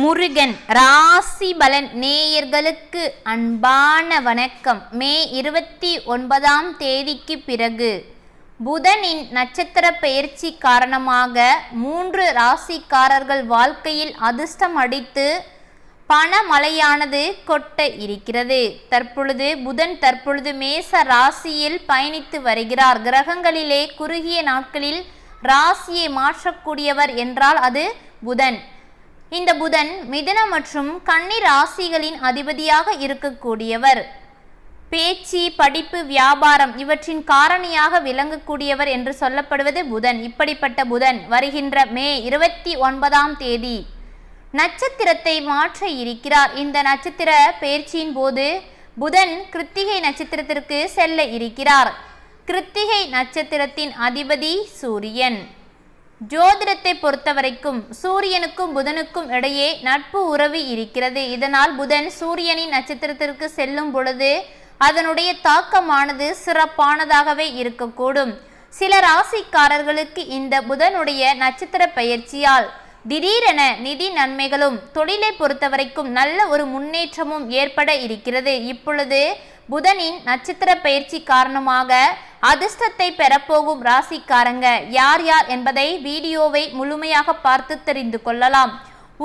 முருகன் ராசி பலன் நேயர்களுக்கு அன்பான வணக்கம். மே இருபத்தி ஒன்பதாம் தேதிக்கு பிறகு புதனின் நட்சத்திர பெயர்ச்சி காரணமாக மூன்று ராசிக்காரர்கள் வாழ்க்கையில் அதிர்ஷ்டம் அடித்து பணமழையானது கொட்ட இருக்கிறது. தற்பொழுது புதன் தற்பொழுது மேச ராசியில் பயணித்து வருகிறார். கிரகங்களிலே குறுகிய நாட்களில் ராசியை மாற்றக்கூடியவர் என்றால் அது புதன். இந்த புதன் மிதன மற்றும் கன்னி ராசிகளின் அதிபதியாக இருக்கக்கூடியவர். பேச்சு படிப்பு வியாபாரம் இவற்றின் காரணியாக விளங்கக்கூடியவர் என்று சொல்லப்படுவது புதன். இப்படிப்பட்ட புதன் வருகின்ற மே இருபத்தி ஒன்பதாம் தேதி நட்சத்திரத்தை மாற்ற இருக்கிறார். இந்த நட்சத்திர பயிற்சியின் போது புதன் கிருத்திகை நட்சத்திரத்திற்கு செல்ல இருக்கிறார். கிருத்திகை நட்சத்திரத்தின் அதிபதி சூரியன். ஜோதிடத்தை பொறுத்தவரைக்கும் சூரியனுக்கும் புதனுக்கும் இடையே நட்பு உறவு இருக்கிறது. இதனால் புதன் சூரியனின் நட்சத்திரத்திற்கு செல்லும் பொழுது அதனுடைய தாக்கமானது சிறப்பானதாகவே இருக்கக்கூடும். சில ராசிக்காரர்களுக்கு இந்த புதனுடைய நட்சத்திர பயிற்சியால் திடீரென நிதி நன்மைகளும் தொழிலை பொறுத்தவரைக்கும் நல்ல ஒரு முன்னேற்றமும் ஏற்பட இருக்கிறது. இப்பொழுது புதனின் நட்சத்திர பயிற்சி காரணமாக அதிர்ஷ்டத்தை பெறப்போகும் ராசிக்காரங்க யார் யார் என்பதை வீடியோவை முழுமையாக பார்த்து தெரிந்து கொள்ளலாம்.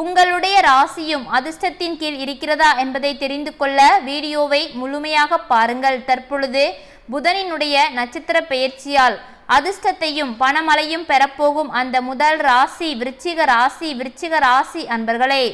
உங்களுடைய ராசியும் அதிர்ஷ்டத்தின் கீழ் இருக்கிறதா என்பதை தெரிந்து கொள்ள வீடியோவை முழுமையாக பாருங்கள். தற்பொழுது புதனினுடைய நட்சத்திர பெயர்ச்சியால் அதிர்ஷ்டத்தையும் பணமழையும் பெறப்போகும் அந்த முதல் ராசி விருச்சிக ராசி விருச்சிக ராசி அன்பர்களே.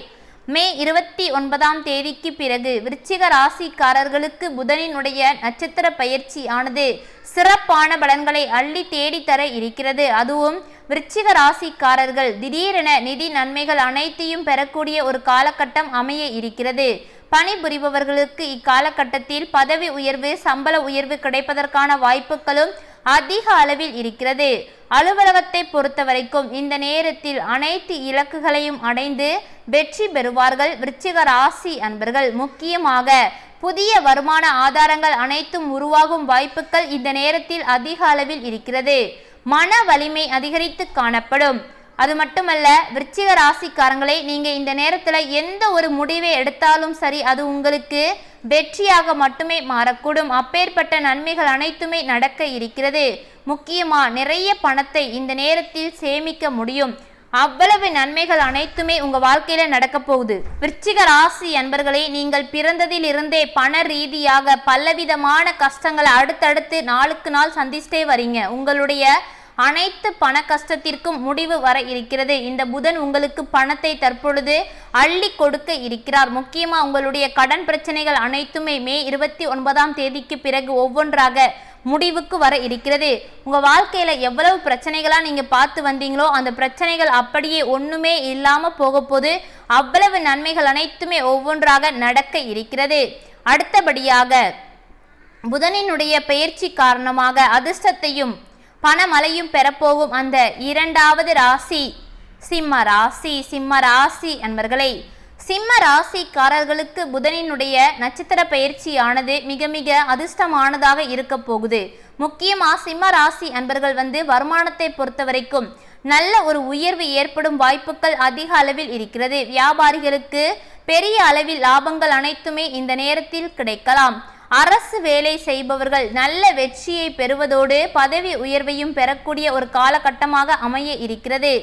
மே இருபத்தி ஒன்பதாம் தேதிக்கு பிறகு விருச்சிக ராசிக்காரர்களுக்கு புதனினுடைய நட்சத்திர பயிற்சி ஆனது சிறப்பான பலன்களை அள்ளி தேடித்தர இருக்கிறது. அதுவும் விருச்சிக ராசிக்காரர்கள் திடீரென நிதி நன்மைகள் அனைத்தையும் பெறக்கூடிய ஒரு காலகட்டம் அமைய இருக்கிறது. பணிபுரிபவர்களுக்கு இக்காலகட்டத்தில் பதவி உயர்வு சம்பள உயர்வு கிடைப்பதற்கான வாய்ப்புகளும் அதிக அளவில் இருக்கிறது. அலுவலகத்தை பொறுத்தவரைக்கும் இந்த நேரத்தில் அனைத்து இலக்குகளையும் அடைந்து வெற்றி பெறுவார்கள் விருச்சிக ராசி அன்பர்கள். முக்கியமாக புதிய வருமான ஆதாரங்கள் அனைத்தும் உருவாகும் வாய்ப்புகள் இந்த நேரத்தில் அதிக அளவில் இருக்கிறது. மன வலிமை அதிகரித்து காணப்படும். அது மட்டுமல்ல விருச்சிக ராசிக்காரங்களை நீங்க இந்த நேரத்துல எந்த ஒரு முடிவை எடுத்தாலும் சரி அது உங்களுக்கு வெற்றியாக மட்டுமே மாறக்கூடும். அப்பேற்பட்ட நன்மைகள் அனைத்துமே நடக்க இருக்கிறது. முக்கியமா நிறைய பணத்தை இந்த நேரத்தில் சேமிக்க முடியும். அவ்வளவு நன்மைகள் அனைத்துமே உங்க வாழ்க்கையில நடக்க போகுது. விருச்சிக ராசி அன்பர்களே நீங்கள் பிறந்ததிலிருந்தே பண ரீதியாக பலவிதமான கஷ்டங்களை அடுத்தடுத்து நாளுக்கு நாள் சந்திச்சிட்டே வரீங்க. உங்களுடைய அனைத்து பண கஷ்டத்திற்கும் முடிவு வர இருக்கிறது. இந்த புதன் உங்களுக்கு பணத்தை தற்பொழுது அள்ளி கொடுக்க இருக்கிறார். முக்கியமாக உங்களுடைய கடன் பிரச்சனைகள் அனைத்துமே மே இருபத்தி ஒன்பதாம் தேதிக்கு பிறகு ஒவ்வொன்றாக முடிவுக்கு வர இருக்கிறது. உங்கள் வாழ்க்கையில் எவ்வளவு பிரச்சனைகளாக நீங்கள் பார்த்து வந்தீங்களோ அந்த பிரச்சனைகள் அப்படியே ஒன்றுமே இல்லாமல் போகப்போது அவ்வளவு நன்மைகள் அனைத்துமே ஒவ்வொன்றாக நடக்க இருக்கிறது. அடுத்தபடியாக புதனினுடைய பெயர்ச்சி காரணமாக அதிர்ஷ்டத்தையும் பணமழையும் பெறப்போகும் அந்த இரண்டாவது ராசி. சிம்ம ராசி சிம்ம ராசி அன்பர்களே சிம்ம ராசிக்காரர்களுக்கு புதனினுடைய நட்சத்திர பயிற்சியானது மிக மிக அதிர்ஷ்டமானதாக இருக்க போகுது. முக்கியமாக சிம்ம ராசி அன்பர்கள் வந்து வருமானத்தை பொறுத்த வரைக்கும் நல்ல ஒரு உயர்வு ஏற்படும் வாய்ப்புகள் அதிக அளவில் இருக்கிறது. வியாபாரிகளுக்கு பெரிய அளவில் லாபங்கள் அனைத்துமே இந்த நேரத்தில் கிடைக்கலாம். அரசு வேலை செய்பவர்கள் நல்ல வெற்றியை பெறுவதோடு பதவி உயர்வையும் பெறக்கூடிய ஒரு காலகட்டமாக அமைய இருக்கிறது.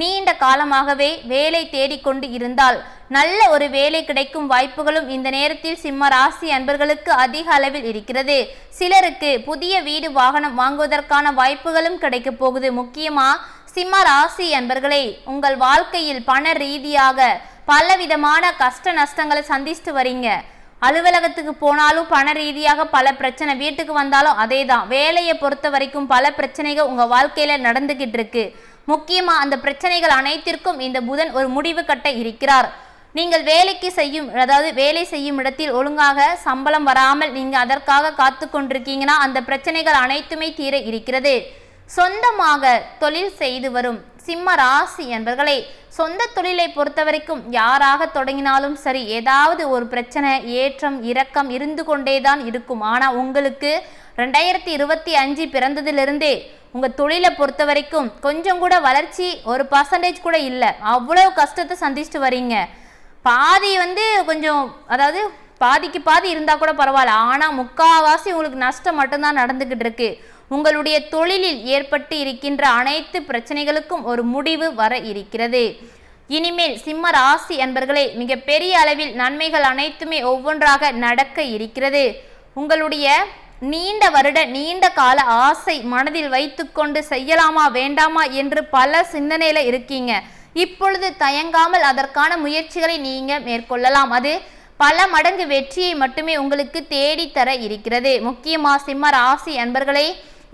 நீண்ட காலமாகவே வேலை தேடிக்கொண்டு இருந்தால் நல்ல ஒரு வேலை கிடைக்கும் வாய்ப்புகளும் இந்த நேரத்தில் சிம்ம ராசி அன்பர்களுக்கு அதிக அளவில் இருக்கிறது. சிலருக்கு புதிய வீடு வாகனம் வாங்குவதற்கான வாய்ப்புகளும் கிடைக்க போகுது. முக்கியமா சிம்ம ராசி அன்பர்களே உங்கள் வாழ்க்கையில் பண ரீதியாக பலவிதமான கஷ்ட நஷ்டங்களை சந்தித்து வரீங்க. அலுவலகத்துக்கு போனாலும் பண ரீதியாக பல பிரச்சனை வீட்டுக்கு வந்தாலும் அதே தான் வேலையை பொறுத்த வரைக்கும் பல பிரச்சனைகள் உங்கள் வாழ்க்கையில் நடந்துக்கிட்டு இருக்கு. முக்கியமாக அந்த பிரச்சனைகள் அனைத்திற்கும் இந்த புதன் ஒரு முடிவு கட்ட இருக்கிறார். நீங்கள் வேலைக்கு செய்யும் அதாவது வேலை செய்யும் இடத்தில் ஒழுங்காக சம்பளம் வராமல் நீங்கள் அதற்காக காத்து கொண்டிருக்கீங்கன்னா அந்த பிரச்சனைகள் அனைத்துமே தீர இருக்கிறது. சொந்தமாக தொழில் செய்து வரும் சிம்ம ராசி என்பர்களே சொந்த தொழிலை பொறுத்தவரைக்கும் யாராக தொடங்கினாலும் சரி ஏதாவது ஒரு பிரச்சனை ஏற்றம் இரக்கம் இருந்து கொண்டேதான் இருக்கும். ஆனால் உங்களுக்கு ரெண்டாயிரத்தி இருபத்தி அஞ்சு பிறந்ததிலிருந்தே உங்கள் தொழிலை பொறுத்த வரைக்கும் கொஞ்சம் கூட வளர்ச்சி ஒரு பர்சன்டேஜ் கூட இல்லை. அவ்வளோ கஷ்டத்தை சந்திச்சுட்டு வரீங்க. பாதி வந்து கொஞ்சம் அதாவது பாதிக்கு பாதி இருந்தால் கூட பரவாயில்ல. ஆனால் முக்காவாசி உங்களுக்கு நஷ்டம் மட்டும்தான் நடந்துக்கிட்டு இருக்குது உங்களுடைய தொழிலில் ஏற்பட்டு இருக்கின்ற அனைத்து பிரச்சனைகளுக்கும் ஒரு முடிவு வர இருக்கிறது. இனிமேல் சிம்ம ராசி அன்பர்களே மிகப்பெரிய அளவில் நன்மைகள் அனைத்துமே ஒவ்வொன்றாக நடக்க இருக்கிறது. உங்களுடைய நீண்ட வருட நீண்ட கால ஆசை மனதில் வைத்துக்கொண்டு செய்யலாமா வேண்டாமா என்று பல சிந்தனையில் இருக்கீங்க. இப்பொழுது தயங்காமல் அதற்கான முயற்சிகளை நீங்க மேற்கொள்ளலாம். அது பல மடங்கு வெற்றியை மட்டுமே உங்களுக்கு தேடித்தர இருக்கிறது. முக்கியமா சிம்ம ராசி அன்பர்களே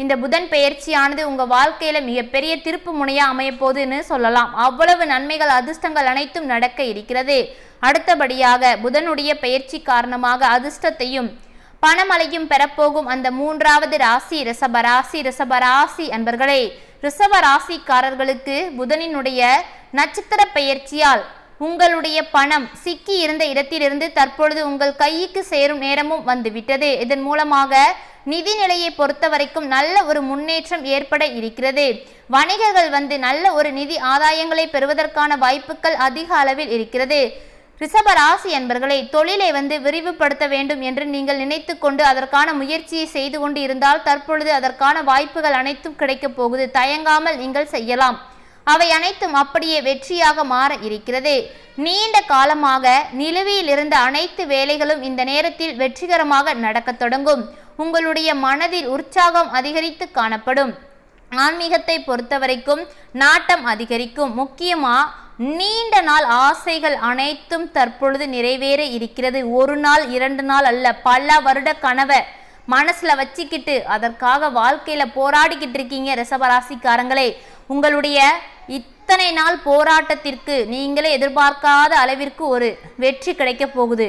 இந்த புதன் பெயர்ச்சியானது உங்க வாழ்க்கையில மிகப்பெரிய திருப்பு முனையா அமைய சொல்லலாம். அவ்வளவு நன்மைகள் அதிர்ஷ்டங்கள் அனைத்தும் நடக்க இருக்கிறது. அடுத்தபடியாக புதனுடைய பெயர்ச்சி காரணமாக அதிர்ஷ்டத்தையும் பணமழையும் பெறப்போகும் அந்த மூன்றாவது ராசி ரிஷப ராசி ரிஷப ராசி அன்பர்களே. ரிஷப ராசிக்காரர்களுக்கு புதனினுடைய நட்சத்திர பெயர்ச்சியால் உங்களுடைய பணம் சிக்கி இருந்த இடத்திலிருந்து தற்பொழுது உங்கள் கைக்கு சேரும் நேரமும் வந்துவிட்டது. இதன் மூலமாக நிதி நிலையை பொறுத்த வரைக்கும் நல்ல ஒரு முன்னேற்றம் ஏற்பட இருக்கிறது. வணிகர்கள் வந்து நல்ல ஒரு நிதி ஆதாயங்களை பெறுவதற்கான வாய்ப்புகள் அதிக அளவில் இருக்கிறது. ரிஷப ராசி என்பர்களை தொழிலை வந்து விரிவுபடுத்த வேண்டும் என்று நீங்கள் நினைத்து கொண்டு அதற்கான முயற்சியை செய்து கொண்டு இருந்தால் தற்பொழுது அதற்கான வாய்ப்புகள் அனைத்தும் கிடைக்கப் போகுது. தயங்காமல் நீங்கள் செய்யலாம். அவை அனைத்தும் அப்படியே வெற்றியாக மாற இருக்கிறது. நீண்ட காலமாக நிலுவையில் இருந்த அனைத்து வேலைகளும் இந்த நேரத்தில் வெற்றிகரமாக நடக்கத் தொடங்கும். உங்களுடைய மனதில் உற்சாகம் அதிகரித்து காணப்படும். ஆன்மீகத்தை பொறுத்தவரைக்கும் நாட்டம் அதிகரிக்கும். முக்கியமாக நீண்ட நாள் ஆசைகள் அனைத்தும் தற்பொழுது நிறைவேற இருக்கிறது. ஒரு நாள் இரண்டு நாள் அல்ல பல வருட கனவை மனசில் வச்சுக்கிட்டு அதற்காக வாழ்க்கையில் போராடிக்கிட்டு இருக்கீங்க ரிஷபராசிக்காரங்களே உங்களுடைய இத்தனை நாள் போராட்டத்திற்கு நீங்களே எதிர்பார்க்காத அளவிற்கு ஒரு வெற்றி கிடைக்க போகுது.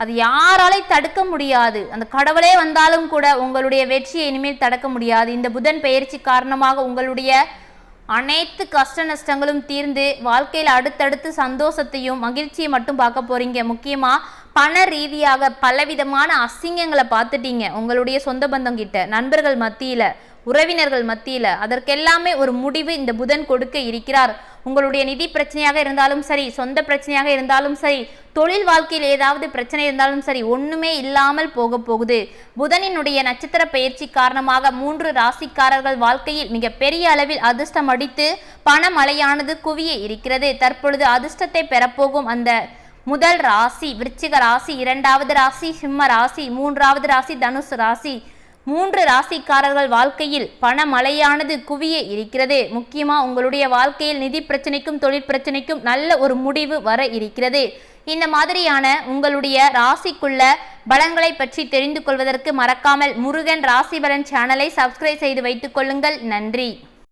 அது யாராலே தடுக்க முடியாது. அந்த கடவுளே வந்தாலும் கூட உங்களுடைய வெற்றியை இனிமேல் தடுக்க முடியாது. இந்த புதன் பயிற்சி காரணமாக உங்களுடைய அனைத்து கஷ்ட நஷ்டங்களும் தீர்ந்து வாழ்க்கையில் அடுத்தடுத்து சந்தோஷத்தையும் மகிழ்ச்சியை மட்டும் பார்க்க போறீங்க. முக்கியமாக பண ரீதியாக பலவிதமான அசிங்கங்களை பார்த்துட்டீங்க. உங்களுடைய சொந்த பந்தம் கிட்ட நண்பர்கள் மத்தியில் உறவினர்கள் மத்தியில் அதற்கெல்லாமே ஒரு முடிவு இந்த புதன் கொடுக்க இருக்கிறார். உங்களுடைய நிதி பிரச்சனையாக இருந்தாலும் சரி சொந்த பிரச்சனையாக இருந்தாலும் சரி தொழில் வாழ்க்கையில் ஏதாவது பிரச்சனை இருந்தாலும் சரி ஒன்றுமே இல்லாமல் போக போகுது. புதனினுடைய நட்சத்திர பயிற்சி காரணமாக மூன்று ராசிக்காரர்கள் வாழ்க்கையில் மிக பெரிய அளவில் அதிர்ஷ்டம் அடித்து பணமழையானது குவிய இருக்கிறது. தற்பொழுது அதிர்ஷ்டத்தை பெறப்போகும் அந்த முதல் ராசி விருச்சிக ராசி இரண்டாவது ராசி சிம்ம ராசி மூன்றாவது ராசி தனுசு ராசி. மூன்று ராசிக்காரர்கள் வாழ்க்கையில் பணமழையானது குவிய இருக்கிறது. முக்கியமாக உங்களுடைய வாழ்க்கையில் நிதி பிரச்சனைக்கும் தொழில் பிரச்சனைக்கும் நல்ல ஒரு முடிவு வர இருக்கிறது. இந்த மாதிரியான உங்களுடைய ராசிக்குள்ள பலன்களை பற்றி தெரிந்து கொள்வதற்கு மறக்காமல் முருகன் ராசி பலன் சேனலை சப்ஸ்கிரைப் செய்து வைத்துக் கொள்ளுங்கள். நன்றி.